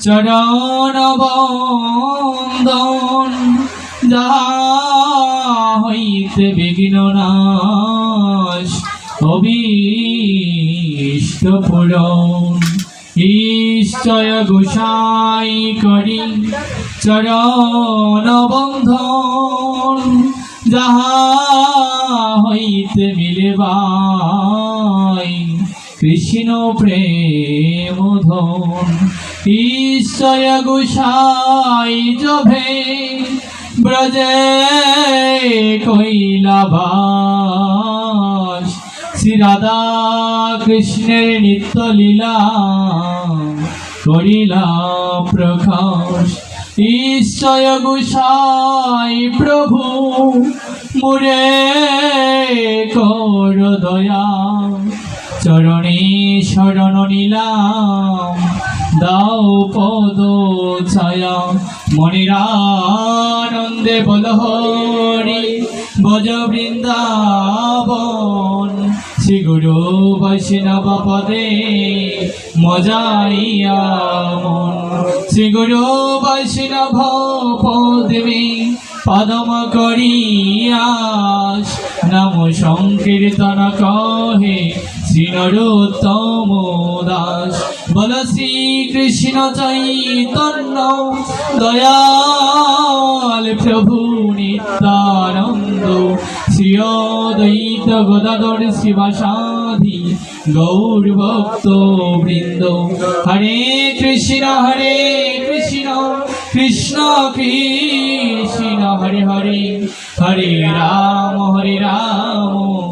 চরণ বন্দন হইতে বিঘ্ন নাশ, অভীষ্ট পূরণ। ঈশ্বর গোসাই করি, চরণ বন্ধন, যাহা হইতে মিলেবাই। কৃষ্ণ প্রেম ধন ঈশ্বর গোসাই জভে ব্রজে কৈলাবাস। শ্রী রাধা কৃষ্ণের নিত্য লীলা করিলা প্রকাশ। ঈশ্বর গোসাই প্রভু, মুরে কর দয়া। চরণে শরণ নিলাম। দাও পদ ছায়া মনিরানন্দে বল হরি, বজ বৃন্দাবন। শ্রী গুরু বৈষ্ণব পদে মজাইয়া শ্রী গুরু বৈষ্ণব পদমে পদম করিয়াস। নম সংকীর্তন কহে শ্রী নরোত্তম দাস বল শ্রী কৃষ্ণ চৈতন্য, দয়াল প্রভু নিত্যানন্দ। শ্রী অদ্বৈত গদাধর শিবাসাধি গৌর ভক্ত বৃন্দ। হরে কৃষ্ণ হরে কৃষ্ণ কৃষ্ণ কৃষ্ণ, হরে হরে। হরে রাম হরে রাম।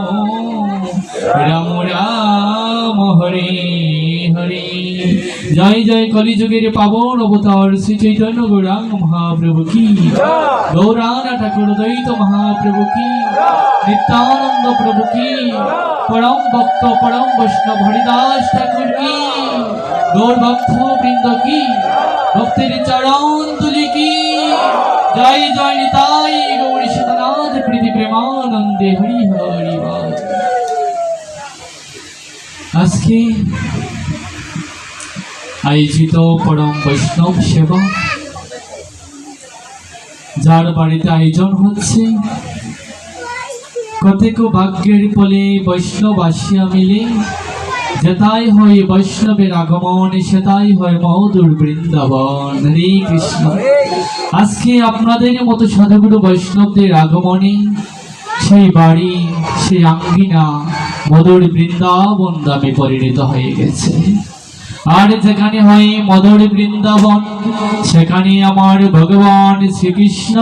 জয় জয় কলিযুগের পাবন অবতার শ্রী চৈতন্য গৌরাঙ্গ মহাপ্রভু কি। গৌরাঙ্গ ঠাকুর দ্বৈত মহাপ্রভু কি। নিত্যানন্দ প্রভু কি। পরম ভক্ত পরম বৈষ্ণব হরিদাস ঠাকুর কি। গৌর ভক্ত বৃন্দ কি। ভক্তের চরণ তুলি কি। জয় জয় নিতাই গৌরী সীতানাথ প্রীতি প্রেমানন্দে হরি হরি আজকে আয়োজিত পরম বৈষ্ণব সেবা। যার বাড়িতে আয়োজন হচ্ছে, কতেক ভাগ্যের ফলে বৈষ্ণব আসিয়া মিলে যেতাই হয় বৈষ্ণবের আগমন সেটাই হয় মধুর বৃন্দাবন। হরে কৃষ্ণ। আজকে আপনাদের মতো সাধুগুরু বৈষ্ণবদের আগমনে, সেই বাড়ি, সেই আঙ্গিনা মধুর বৃন্দাবন দামে পরিণত হয়ে গেছে। আর যেখানে হয় মধুর বৃন্দাবন, সেখানে আমার ভগবান শ্রীকৃষ্ণ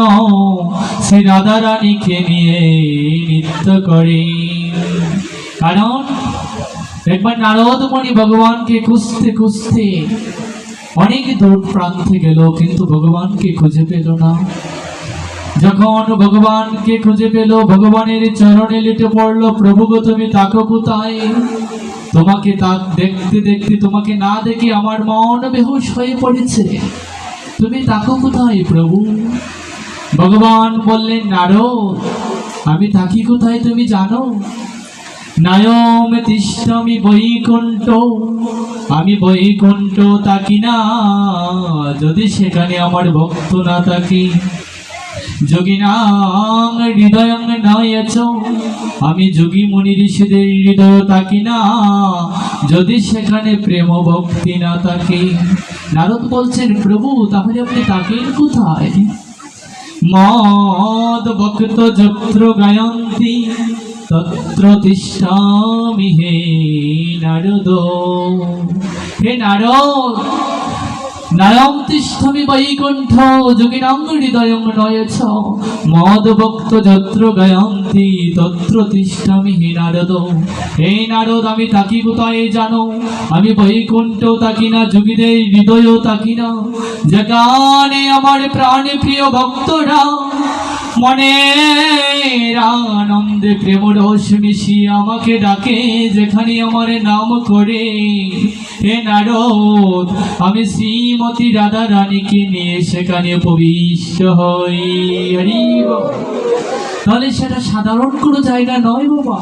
শ্রী রাধা রানীকে নিয়ে নৃত্য করে। কারণ একবার নারদমণি ভগবানকে খুঁজতে খুঁজতে অনেক দূর প্রান্তে গেল, কিন্তু ভগবানকে খুঁজে পেল না। যখন ভগবানকে খুঁজে পেল, ভগবানের চরণে লিটে পড়ল, প্রভু গো, তুমি তাকো কোথায়? তোমাকে তা দেখতে দেখতে, তোমাকে না দেখে আমার মন বেহুশ হয়ে পড়েছে। তুমি তাকো কোথায়, প্রভু? ভগবান বললেন, নারদ, আমি থাকি কোথায় তুমি জানো? নায়ম তিষ্ঠমি বৈকুণ্ঠ, আমি বৈকুণ্ঠ তাকি না, যদি সেখানে আমার ভক্ত না থাকি যোগিনাং হৃদয়ং নয়চ। আমি যোগী মুনি ঋষিদের হৃদয় থাকি না। যদি সেখানে প্রেম ভক্তি না থাকে। নারদ বলছেন, প্রভু, তাহলে আপনি থাকেন কোথায়? মদ ভক্ত যত্র গায়ন্তি, তত্র তিষ্ঠামি হে নারদ। হে নারদ তিষ্ঠমি বৈকুণ্ঠ যত্র গায়ন্তি তত্র আমি জানো? আমি বৈকুণ্ঠ তাকি না যোগীদের হৃদয়ও তাকি না। যেখানে আমার প্রাণ প্রিয় ভক্তরা মনে আনন্দে প্রেম রস মিশিয়ে আমাকে ডাকে, যেখানে আমার নাম করে। হে নারদ, আমি শ্রীমতী রাধা রানীকে নিয়ে সেখানে প্রবিষ্ট হই। হরি তাহলে সেটা সাধারণ কোনো জায়গা নয় বাবা।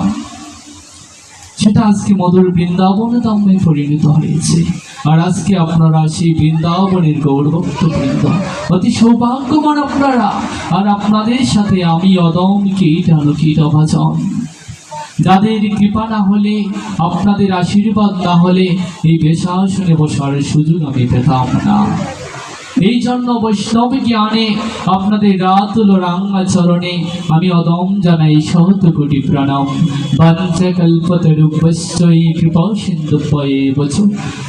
সেটা আজকে মধুর বৃন্দাবনে দামে পরিণত হয়েছে। আর আজকে আপনারা সেই বৃন্দাবনের গৌরভক্ত বৃন্দ অতি সৌভাগ্যবান আপনারা। আর আপনাদের সাথে আমি অদম কীটানু কীটভাজন ভাজন। যাদের কৃপা না হলে, আপনাদের আশীর্বাদ না হলে এই বেশাসনে বসার সুযোগ আমি পেতাম না। এই জন্য বৈষ্ণব জ্ঞানে আপনাদের রাতুল রাঙ্গা চরণে আমি অদম জানাই শত কোটি প্রণাম। বাঞ্চ কল্পতরুপশ্চই কৃপা সিন্ধু পয়ে বচ।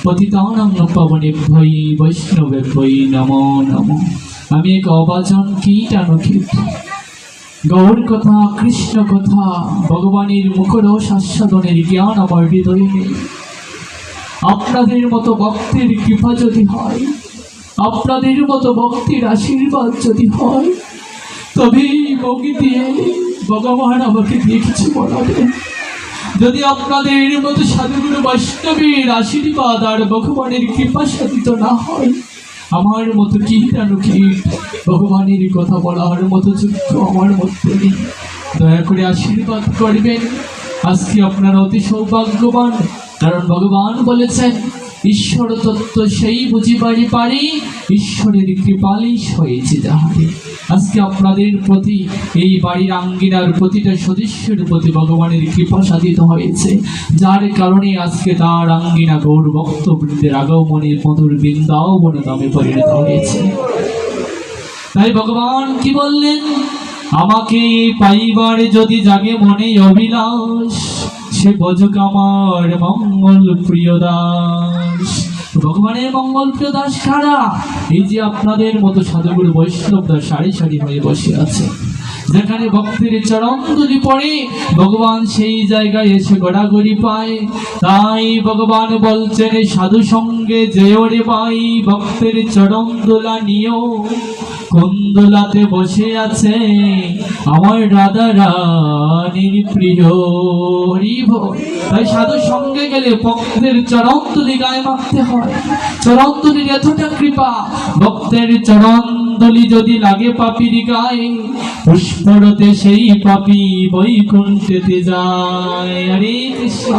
পতিতানং পবনে ভৈ বৈষ্ণবে ভৈ নমো নমো। আমি এক অবাজন কীট আনকীট গৌর কথা, কৃষ্ণ কথা, ভগবানের মুখরস আস্বাদনের জ্ঞান আমার হৃদয়ে আপনাদের মতো ভক্তের কৃপা যদি হয় আপনাদের মতো ভক্তির আশীর্বাদ যদি হয় তবেই বগি দিয়ে ভগবান আমাকে দিয়ে কিছু বলাবে। যদি আপনাদের মতো সাধুগুরু বৈষ্ণবের আশীর্বাদ আর ভগবানের কৃপা সাধিত না হয়, আমার মতো কীট কীট ভগবানের কথা বলার মতো যোগ্য আমার মধ্যে নেই। দয়া করে আশীর্বাদ করবেন। আজকে আপনারা অতি সৌভাগ্যবান, কারণ ভগবান বলেছেন ঈশ্বর তত্ত্ব সেই বুঝিবারই পারি, ঈশ্বরের কৃপালিশ হয়েছে যাহারে আজকে আপনাদের প্রতি এই বাড়ির আঙ্গিনার প্রতিটা সদস্যের প্রতি ভগবানের কৃপা সাধিত হয়েছে। যার কারণে আজকে তার আঙ্গিনা গৌর ভক্তবৃন্দের আগমনের মধুর বৃন্দাবন দামে পরিণত হয়েছে। তাই ভগবান কি বললেন? আমাকে পাইবার যদি জাগে মনে অভিলাষ। সে বজুক আমার মঙ্গল প্রিয় দাস। ভগবানের মঙ্গল প্রিয় দাস সারা এই যে আপনাদের মতো সাধুগুরু বৈষ্ণবরা সারি সারি হয়ে বসে আছে। যেখানে ভক্তের চরণদুলি পড়ে, ভগবান সেই জায়গায় এসে গড়াগড়ি পায়। তাই ভগবান বলছেন সাধু সঙ্গে যেও রে ভাই ভক্তের চরণ দোলা নিও কুন্দলাতে বসে আছে আমার রাধা রানীর প্রিয় তাই সাধু সঙ্গে গেলে ভক্তের চরণ তুলি গায়ে মাখতে হয়। চরণ তুলির এতটা কৃপা, ভক্তের চরণ ধুলি যদি লাগে পাপির গায়ে, পুষ্পরতে সেই পাপি বৈকুণ্ঠেতে যায়। হরে কৃষ্ণ,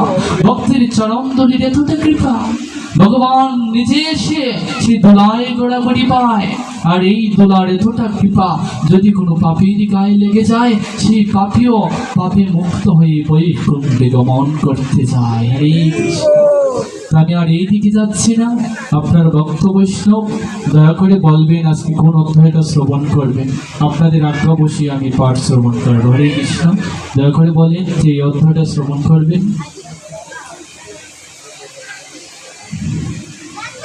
ভক্তের চরণ ধুলির এতটা কৃপা ভগবান নিজে এসে সেই দোলায় গোড়াগড়ি পায়। আর এই দোলার এতটা কৃপা, যদি কোনো পাপির গায়ে লেগে যায়, সেই পাপিও পাপে মুক্ত হয়ে বৈকুণ্ঠে গমন করতে যায় তা আমি আর এই দিকে যাচ্ছি না। আপনার ভক্ত বৈষ্ণব, দয়া করে বলবেন, আজকে কোন অধ্যায়টা শ্রবণ করবেন? আপনাদের আজ্ঞা বসিয়ে আমি পাঠ শ্রবণ করব। হরে কৃষ্ণ। দয়া করে বলেন যে এই অধ্যায়টা শ্রবণ করবেন।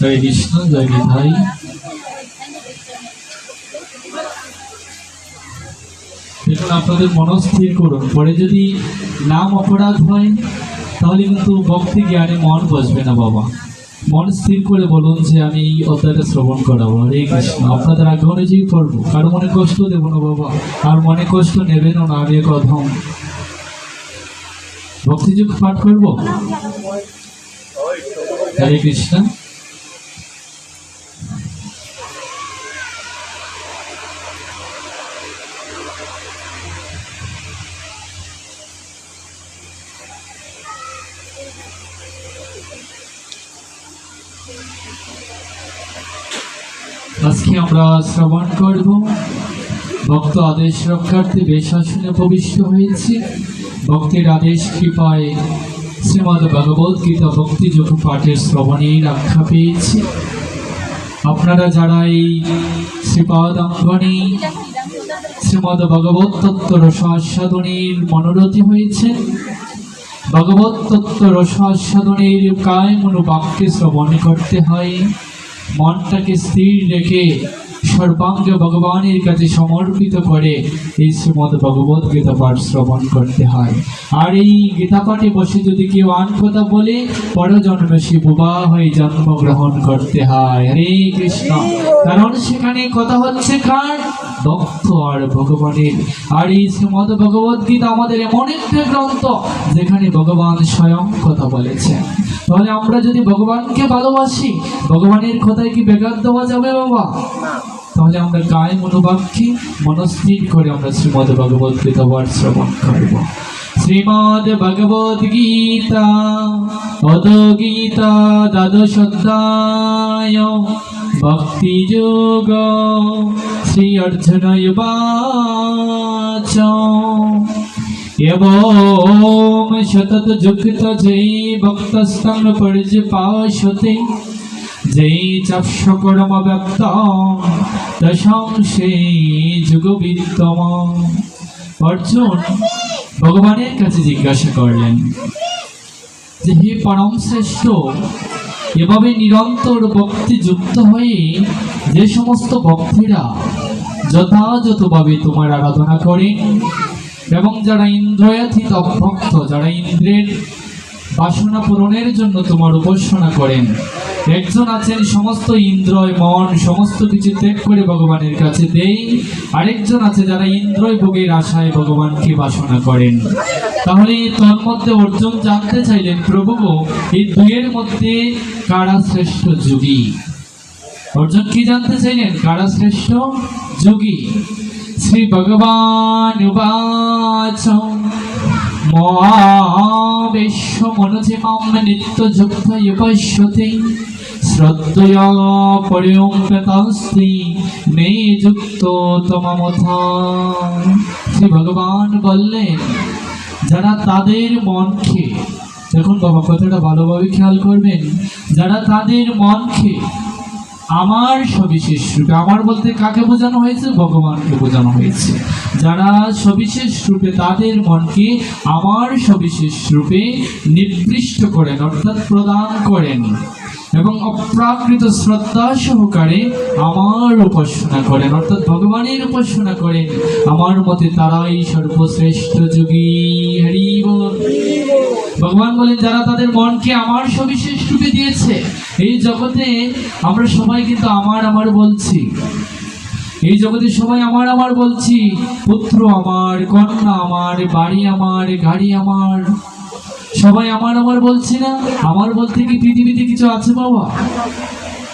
জয় কৃষ্ণ জয় নিধাই দেখুন আপনাদের মনস্থির করুন পরে যদি নাম অপরাধ হয়, তাহলে কিন্তু ভক্তি জ্ঞানে মন বসবে না বাবা। মন স্থির করে বলুন যে আমি এই অধ্যায়টা শ্রবণ করাবো। হরে কৃষ্ণ। আপনাদের আগ্রহ অনুযায়ী করব। কারও মনে কষ্ট দেবো না বাবা। আর মনে কষ্ট নেবেনও না। আমি অধম। ভক্তিযুগ পাঠ করব? হরে কৃষ্ণ। আজকে আমরা শ্রবণ করব। ভক্ত আদেশ রক্ষার্থে বেশাসনে প্রবিষ্ট হয়েছে। ভক্তের আদেশ, কৃপায়, শ্রীমদ ভগবত গীতা ভক্তিযোগ পাঠের শ্রবণের আখ্যা পেয়েছি। আপনারা যারা এই শ্রীপাদ অঙ্গনে শ্রীমদ ভগবত তত্ত্ব রসাস্বাদনের মনোরথী হয়েছে ভগবত তত্ত্ব রসাস্বাদনের কায় মনোবাক্যে শ্রবণ করতে হয়। মনটাকে স্থির রেখে সর্বাঙ্গে ভগবানের কাছে সমর্পিত করে এই শ্রীমদ ভগবত গীতা পাঠ শ্রবণ করতে হয়। আর এই গীতা পাঠে বসে যদি কেউ আন কথা বলে, পরজন্মে সে বোবা হয়ে জন্মগ্রহণ করতে হয়। হরে কৃষ্ণ। কারণ সেখানে কথা হচ্ছে কার? ভক্ত আর ভগবানের। আর এই শ্রীমদ ভগবত গীতা আমাদের এমন একটা গ্রন্থ যেখানে ভগবান স্বয়ং কথা বলেছেন। তাহলে আমরা যদি ভগবানকে ভালোবাসি, ভগবানের কথায় কি বেগার দেওয়া যাবে বাবা? তাহলে আমরা গায়ে মনোবাক্যে মনস্থির করে আমরা শ্রীমদ ভগবত গীতা পাঠ শ্রবণ করব। শ্রীমদ ভগবত গীতা অদ গীতা দ্বাদশ ভক্তি যোগ শ্রী অর্জুন বাচ। এবং সতত যুক্ত যেই ভক্তস্তং পর্যপাশতে যেই চাপসকরম ব্যক্তম দশংসে যুগবিত্তম। অর্জুন ভগবানের কাছে জিজ্ঞাসা করলেন, যে হে পরম শ্রেষ্ঠ, এভাবে নিরন্তর ভক্তি যুক্ত হয়ে যে সমস্ত ভক্তিরা যথাযথভাবে তোমার আরাধনা করেন, এবং যারা ইন্দ্রয়াতীত ভক্ত, যারা ইন্দ্রের বাসনা পূরণের জন্য তোমার উপাসনা করেন। একজন আছেন সমস্ত ইন্দ্রয় মন, সমস্ত কিছু ত্যাগ করে ভগবানের কাছে দেই। আরেকজন আছে যারা ইন্দ্রয় ভোগের আশায় ভগবানকে বাসনা করেন। তাহলে তোর মধ্যে অর্জুন জানতে চাইলেন প্রভু এই দুইয়ের মধ্যে কারা শ্রেষ্ঠ যোগী? অর্জুন কি জানতে চাইলেন? কারা শ্রেষ্ঠ যোগী? শ্রী ভগবান উবাচ মহাবেশ্য মনোজে মাম নিত্য যুক্ত পশ্যতে শ্রদ্ধয়া পরিয়ঙ্কতাস্তি মে যুক্ত তমামথা শ্রী ভগবান বললেন, যারা তাদের মনকে, দেখুন বাবা কথাটা ভালোভাবে খেয়াল করবেন, যারা তাদের মনকে আমার সবিশেষ রূপে, আমার বলতে কাকে বোঝানো হয়েছে? ভগবানকে বোঝানো হয়েছে। যারা সবিশেষ রূপে তাদের মনকে আমার সবিশেষ রূপে নিবৃষ্ট করেন, অর্থাৎ প্রদান করেন এবং অপ্রাকৃত শ্রদ্ধা সহকারে আমার উপাসনা করেন, অর্থাৎ ভগবানের উপাসনা করেন। আমার মতে তারাই সর্বশ্রেষ্ঠ যোগী। হরিব ভগবান বলেন, যারা তাদের মনকে আমার সবিশেষ রূপে দিয়েছে। এই জগতে আমরা সবাই কিন্তু আমার আমার বলছি। এই জগতে সবাই আমার আমার বলছি, পুত্র আমার, কন্যা আমার, বাড়ি আমার, গাড়ি আমার। সবাই আমার আমার বলছি না? আমার বলতে কি পৃথিবীতে কিছু আছে বাবা?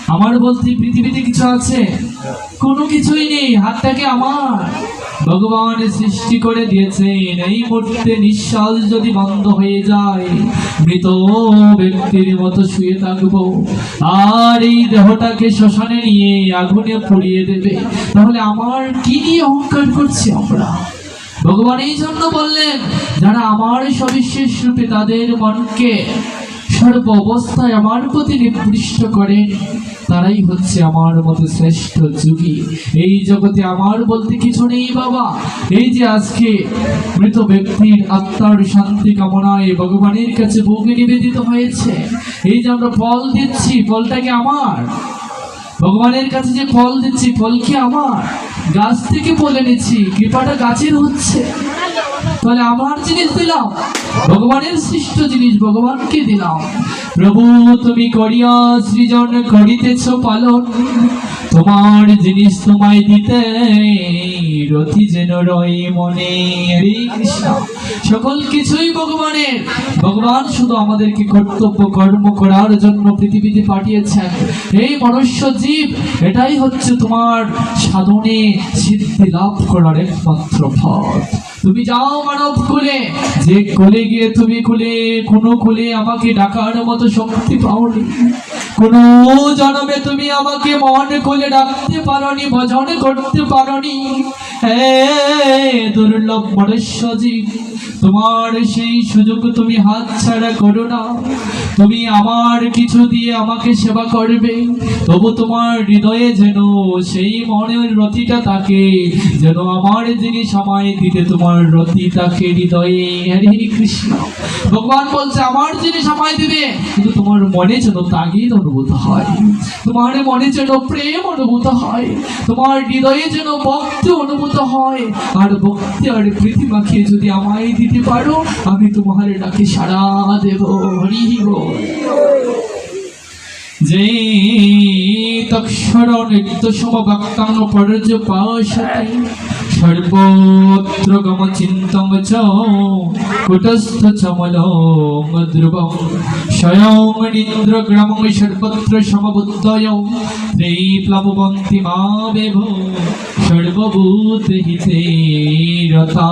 আমার বলতে পৃথিবীতে কিছু আছে? কোনো কিছুই নেই, হাতটাকে আমার। ভগবান সৃষ্টি করে দিয়েছেন। এই মুহূর্তে নিঃশ্বাস যদি বন্ধ হয়ে যায়, মৃত ব্যক্তির মতো শুয়ে থাকব। আর এই দেহটাকে শ্মশানে নিয়ে আগুনে পুড়িয়ে দেবে। তাহলে আমার কি নিয়ে অহংকার করছি আমরা? ভগবান এই জন্য বললেন, যারা আমার সবিশেষ রূপে তাদের মনকে সর্ব অবস্থায় আমার প্রতি নিবৃষ্ট করেন তারাই হচ্ছে আমার মতো শ্রেষ্ঠ যুগী। এই জগতে আমার বলতে কিছু নেই বাবা। এই যে আজকে মৃত ব্যক্তির আত্মার শান্তি কামনায় ভগবানের কাছে ভোগে নিবেদিত হয়েছে, এই যে আমরা ফল দিচ্ছি ফলটাকে আমার? ভগবানের কাছে যে ফল দিচ্ছি, ফল কি আমার? গাছ থেকে বলে নিচ্ছি কৃপাটা গাছের হচ্ছে। তাহলে আমার জিনিস দিলাম, ভগবানের সৃষ্ট জিনিস ভগবানকে দিলাম। প্রভু, তুমি করিয়া সৃজন, করিতেছ পালন। তোমার জিনিস তোমায় দিতে রতি যেন রয় মনে। সকল কিছুই ভগবানের। ভগবান শুধু আমাদেরকে কর্তব্য, কর্ম করার জন্য পৃথিবীতে পাঠিয়েছেন। এই মনুষ্য জীব, এটাই হচ্ছে তোমার সাধনে সিদ্ধি লাভ করার একমাত্র পথ। তুমি যাও মানব কুলে। যে কোলে গিয়ে তুমি কুলে, কোনো কুলে আমাকে ডাকার মতো শক্তি পাওনি। কোন জনমে তুমি আমাকে মন খুলে ডাকতে পারনি ভজন করতে পারনি। হে দুর্লভ মনুষ্যজি তোমার সেই সুযোগ তুমি হাত ছাড়া করো না। তুমি আমার কিছু দিয়ে আমাকে সেবা করবে। তবু তোমার হৃদয়ে যেন সেই মনের রতিটা থাকে, যেন আমার যিনি সময় দিতে তোমার রতি থাকে হৃদয়ে। হরে কৃষ্ণ। ভগবান বলছে, আমার যিনি সময় দিবে, কিন্তু তোমার মনে যেন তাগিদ অনুভূত হয়। তোমার মনে যেন প্রেম অনুভূত হয়। তোমার হৃদয়ে যেন ভক্তি অনুভূত হয়। আর ভক্তি আর প্রীতি মাখিয়ে যদি আমায় দিতে পারো, আমি তোমার ডাকে সাড়া দেব। হরি যে তক্ষর নিত্য সমভক্তাং পর্যপাশতে সর্বত্র গম চিন্তম চ, কুটস্থ চমল ধ্রুবম। স্বয়ং নিন্দ্রগ্রামং সর্বত্র সমবুদ্ধয়। ত্রৈ প্লববন্তি মাবেভ, সর্বভূত হিতে রতা।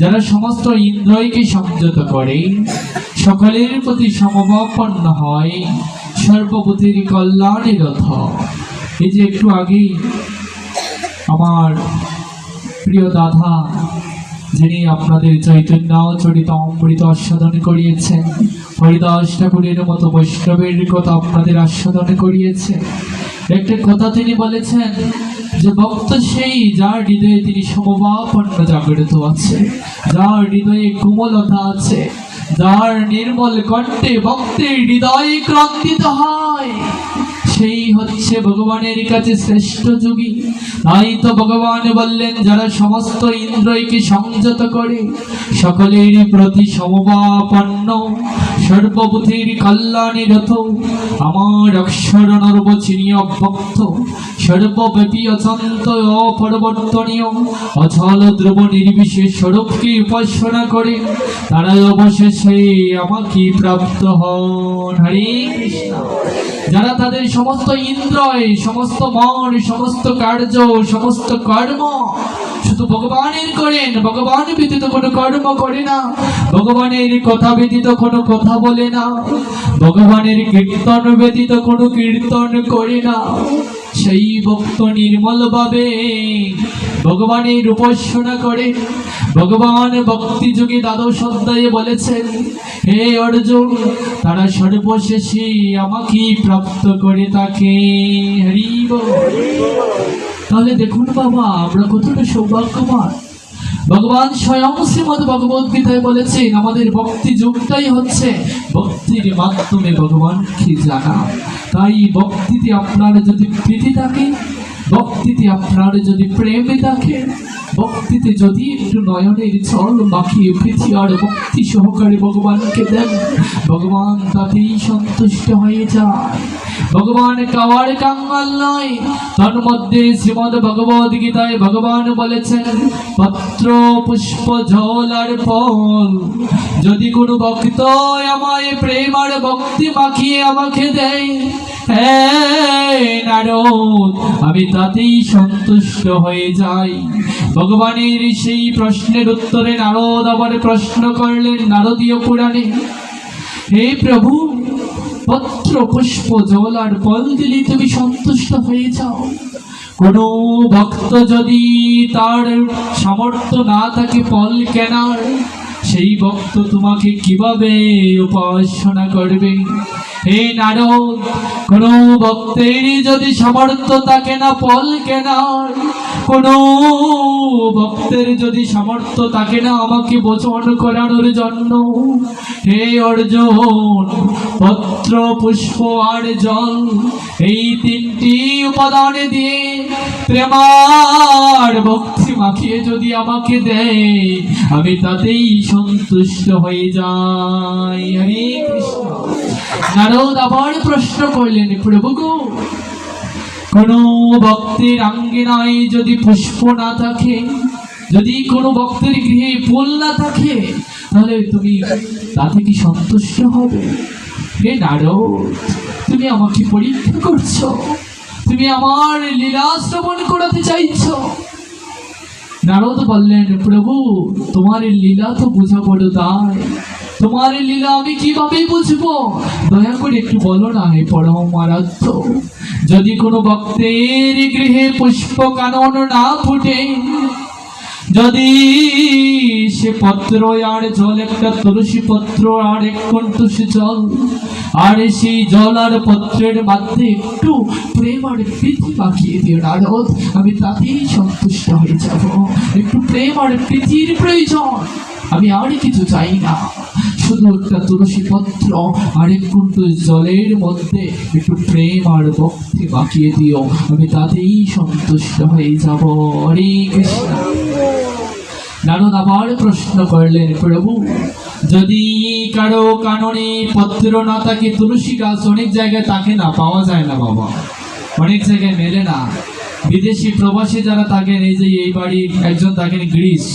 যারা সমস্ত ইন্দ্রয়কে সংযত করে, সকলের প্রতি সমবাপন্ন হয় সর্বভূতির কল্যাণে রথ এই যে একটু আগেই আমার প্রিয় দাদা, যিনি আপনাদের চৈতন্য চরিত অমৃত আস্বাদন করিয়েছেন, হরিদাস ঠাকুরের মতো বৈষ্ণবের কথা আপনাদের আস্বাদন করিয়েছেন। একটা কথা তিনি বলেছেন যে ভক্ত সেই, যার হৃদয়ে তিনি সমবাপন্ন জাগরিত আছে, যার হৃদয়ে কোমলতা আছে, যার নির্মল কণ্ঠে ভক্তের হৃদয় ক্রান্তিত হয়, সেই হচ্ছে ভগবানের কাছে শ্রেষ্ঠ যোগী। তাই তো ভগবান বললেন, যারা সমস্ত ইন্দ্রয়কে সংযত করে সকলের প্রতি সমবাপন্ন। সর্বভূতির কল্যাণী রথ, আমার অক্ষর নর্বচিনীয় ভক্ত, সর্বব্যাপী অচন্ত অপরিবর্তনীয় অচল ধ্রুব নির্বিশেষ স্বরূপকে উপাসনা করে? তারাই অবশেষে আমাকে প্রাপ্ত হন। হরে কৃষ্ণ। যারা তাদের সমস্ত ইন্দ্রয়, সমস্ত মন, সমস্ত কার্য, সমস্ত কর্ম শুধু ভগবানের করেন, ভগবান ব্যতীত কোনো কর্ম করে না, ভগবানের কথা ব্যতীত কোনো কথা বলে না, ভগবানের কীর্তন ব্যতীত কোনো কীর্তন করে না। সেই ভক্ত নির্মল ভাবে ভগবানের উপাসনা করে ভগবান ভক্তি যুগে দ্বাদশ অধ্যায়ে বলেছেন, হে অর্জুন, তারা সর্বশেষে আমাকে প্রাপ্ত করে তাকে হরি বল। তাহলে দেখুন বাবা, আমরা কতটা সৌভাগ্যবান। ভগবান স্বয়ং শ্রীমদ ভগবত গীতায় বলেছেন, আমাদের ভক্তি যুগটাই হচ্ছে ভক্তির মাধ্যমে ভগবানকে জানা তাই ভক্তিতে আপনার যদি প্রীতি থাকে, ভক্তিতে আপনার যদি প্রেমে থাকে ভক্তিতে যদি একটু নয়নের ছল মাখিয়ে আর ভক্তি সহকারে ভগবানকে দেন। ভগবান তাতেই সন্তুষ্ট হয়ে যায়। ভগবান কাওয়ার কাঙ্গাল নয়। তার মধ্যে শ্রীমদ ভগবদ গীতায় ভগবান বলেছেন, পত্র, পুষ্প জল আর ফল। যদি কোনো ভক্ত আমায় প্রেম আর ভক্তি মাখিয়ে আমাকে দেয় আমি তাতেই সন্তুষ্ট হয়ে যাই। ভগবানের সেই প্রশ্নের উত্তরে নারদ আবার প্রশ্ন করলেন নারদীয় পুরাণে, হে প্রভু, পত্র, পুষ্প, জল আর ফল দিলে তুমি সন্তুষ্ট হয়ে যাও। কোনো ভক্ত যদি তার সামর্থ্য না থাকে ফল কেনার সেই ভক্ত তোমাকে কীভাবে উপাসনা করবে? হে নারদ, কোনো ভক্তের যদি সামর্থ্য থাকে না, ফল কেনার কোনো ভক্তের যদি সামর্থ্য থাকে না, আমাকে বোঝন করানোর জন্য? হে অর্জুন, পত্র, পুষ্প আর জল, এই তিনটি উপাদান দিয়ে প্রেমার ভক্তি মাখিয়ে যদি আমাকে দেয়, আমি তাতেই সন্তুষ্ট হয়ে যাই হরে কৃষ্ণ। নারদ আবার প্রশ্ন করলেন, প্রভু কোন ভক্তের আঙ্গিনায় যদি পুষ্প না থাকে, যদি কোনো ভক্তের গৃহে ফুল না থাকে, তাহলে তুমি তাতে কি সন্তুষ্ট হবে? হে নারদ, তুমি আমাকে পরীক্ষা করছ। তুমি আমার লীলা শ্রবণ করাতে চাইছো। নারদ বললেন, প্রভু, তোমার লীলা তো বোঝা পড়ো তাই তোমার লীলা আমি কীভাবে বুঝব? দয়া করে একটু বলো না হে পরম আরাধ্য। যদি কোনো ভক্তের গৃহে পুষ্প কানন না ফুটে যদি সে পত্র আর জল, একটা তুলসী পত্র আর এক কণ্ঠসী জল, আর সেই জল আর পত্রের মধ্যে একটু প্রেম আর প্রীতি মাখিয়ে দিও নারদ, আমি তাতেই সন্তুষ্ট হয়ে যাব। একটু প্রেম আর প্রীতির প্রয়োজন, আমি আর কিছু চাই না। শুধু একটা তুলসী পত্র আর এক কুণ্ঠুষ জলের মধ্যে একটু প্রেম আর ভক্তি মাখিয়ে দিও, আমি তাতেই সন্তুষ্ট হয়ে যাব। হরে কৃষ্ণ। নারদ আবার প্রশ্ন করলেন প্রভু, যদি কারও কাননে পত্র না থাকে, তুলসী গাছ অনেক জায়গায় তাকে না, পাওয়া যায় না বাবা। অনেক জায়গায় মেলে না। বিদেশি প্রবাসী যারা থাকেন, এই যে এই বাড়ি একজন থাকেন গ্রিস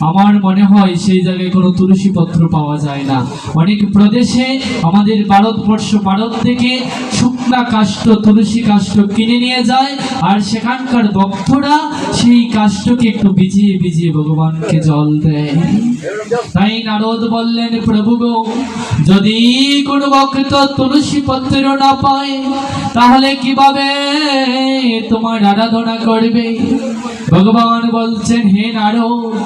আমার মনে হয় সেই জায়গায় কোনো তুলসী পত্র পাওয়া যায় না। অনেক প্রদেশে আমাদের ভারতবর্ষ, ভারত থেকে শুকনা কাষ্ঠ, তুলসী কাষ্ঠ কিনে নিয়ে যায়, আর সেখানকার ভক্তরা সেই কাষ্ঠকে একটু ভিজিয়ে ভিজিয়ে ভগবানকে জল দেয়। তাই নারদ বললেন, প্রভু গো, যদি কোনো ভক্ত তুলসী পত্র না পায়, তাহলে কীভাবে তোমার আরাধনা করবে? ভগবান বলছেন, হে নারদ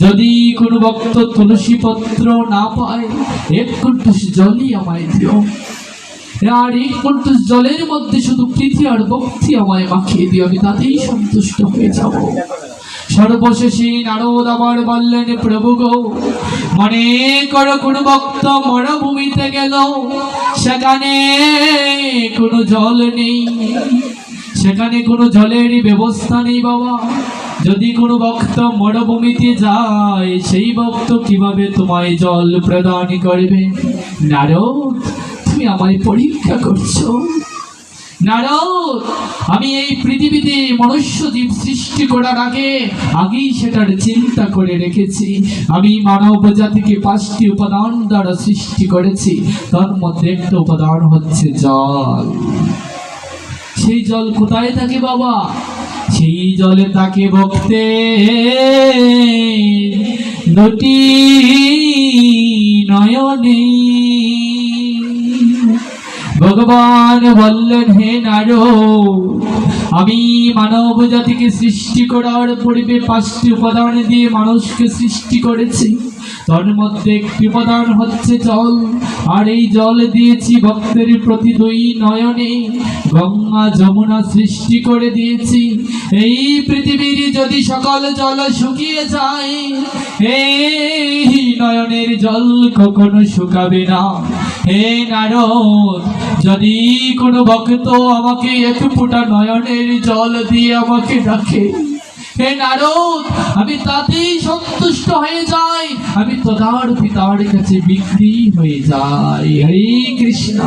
যদি কোনো ভক্ত তুলসী পত্র না পায়, এক কুণ্ঠুষ জলই আমায় দিও। আর এক কুণ্ঠুষ জলের মধ্যে শুধু প্রীতি আর ভক্তি আমায় মাখিয়ে দিও, আমি তাতেই সন্তুষ্ট হয়ে যাব। সর্বশেষে নারদ আবার বললেন, প্রভু গো, মনে করো কোনো ভক্ত মরভূমিতে গেল, সেখানে কোনো জল নেই। সেখানে কোনো জলেরই ব্যবস্থা নেই বাবা। যদি কোনো ভক্ত মরুভূমিতে যায়, সেই ভক্ত কীভাবে তোমায় জল প্রদান করবে? নারদ, তুমি আমায় পরীক্ষা করছ। নারদ, আমি এই পৃথিবীতে মনুষ্য জীব সৃষ্টি করার আগে আগেই সেটার চিন্তা করে রেখেছি। আমি মানব জাতিকে পাঁচটি উপাদান দ্বারা সৃষ্টি করেছি। তার মধ্যে একটা উপাদান হচ্ছে জল। সেই জল কোথায় থাকে বাবা? সেই জলে তাকে ভক্তে দুটি নয়নে। ভগবান বললেন, হে নারো আমি মানব জাতিকে সৃষ্টি করার পূর্বে পাঁচটি উপাদান দিয়ে মানুষকে সৃষ্টি করেছি। তার মধ্যে একটি উপাদান হচ্ছে জল। আর এই জল দিয়েছি ভক্তের প্রতি দুই নয়নে। গঙ্গা যমুনা সৃষ্টি করে দিয়েছি। এই পৃথিবীর যদি সকল জল শুকিয়ে যায়, এই নয়নের জল কখনো শুকাবে না। হে নারদ, যদি কোনো ভক্ত আমাকে এক ফোঁটা নয়নের জল দিয়ে আমাকে ডাকে হে নারদ, আমি তাতেই সন্তুষ্ট হয়ে যাই। আমি তোদার পিতার কাছে বিক্রি হয়ে যাই। হরে কৃষ্ণ।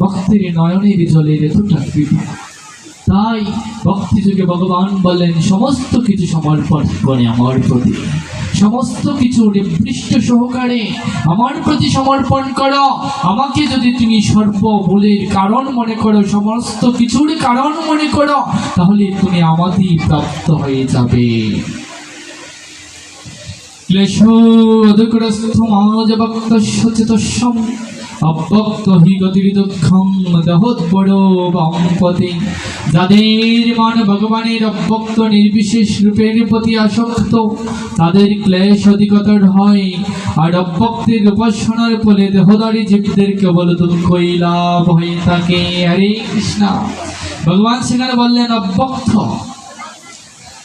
ভক্তের নয়নের জলের এতটা কৃপা। তাই ভক্তি যুগে ভগবান বলেন, সমস্ত কিছু সমর্পণ করে আমার প্রতি। সমস্ত কিছু নিবৃষ্ট সহকারে আমার প্রতি সমর্পণ করো। আমাকে যদি তুমি সর্বমূলের কারণ মনে করো, সমস্ত কিছুর কারণ মনে করো, তাহলে তুমি আমাদেরই প্রাপ্ত হয়ে যাবে। হি যাদের মান ভগবানের অব্যক্ত নির্বিশেষ রূপের প্রতি আসক্ত, তাদের ক্লেশ অধিকতর হয়। আর অব্যক্তের উপাসনার ফলে দেহদারী জীবদের কেবল দুঃখই লাভ হয়ে থাকে হরে কৃষ্ণ। ভগবান সেখানে বললেন, অব্যক্ত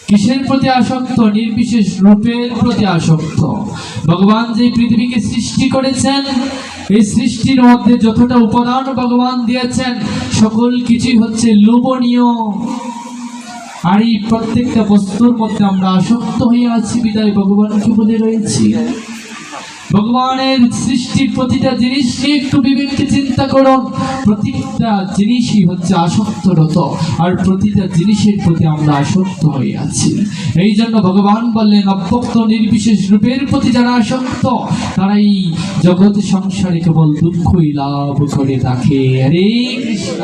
কিসের প্রতি আসক্ত? নির্বিশেষ রূপের প্রতি আসক্ত। ভগবান যে পৃথিবীকে সৃষ্টি করেছেন, এই সৃষ্টির মধ্যে যতটা উপাদান ভগবান দিয়েছেন, সকল কিছুই হচ্ছে লোভনীয়। আর এই প্রত্যেকটা বস্তুর মধ্যে আমরা আসক্ত হয়ে আছি, বিদায়। ভগবানকে বলে রয়েছি? ভগবানের সৃষ্টির প্রতিটা জিনিস নিয়ে একটু বিবেককে চিন্তা করুন প্রতিটা জিনিসই হচ্ছে আসক্তরত আর প্রতিটা জিনিসের প্রতি আমরা আসক্ত হয়ে আছি। এই জন্য ভগবান বললেন, অভক্ত নির্বিশেষ রূপের প্রতি যারা আসক্ত, তারাই জগৎ সংসারে কেবল দুঃখই লাভ করে থাকে। হরে কৃষ্ণ।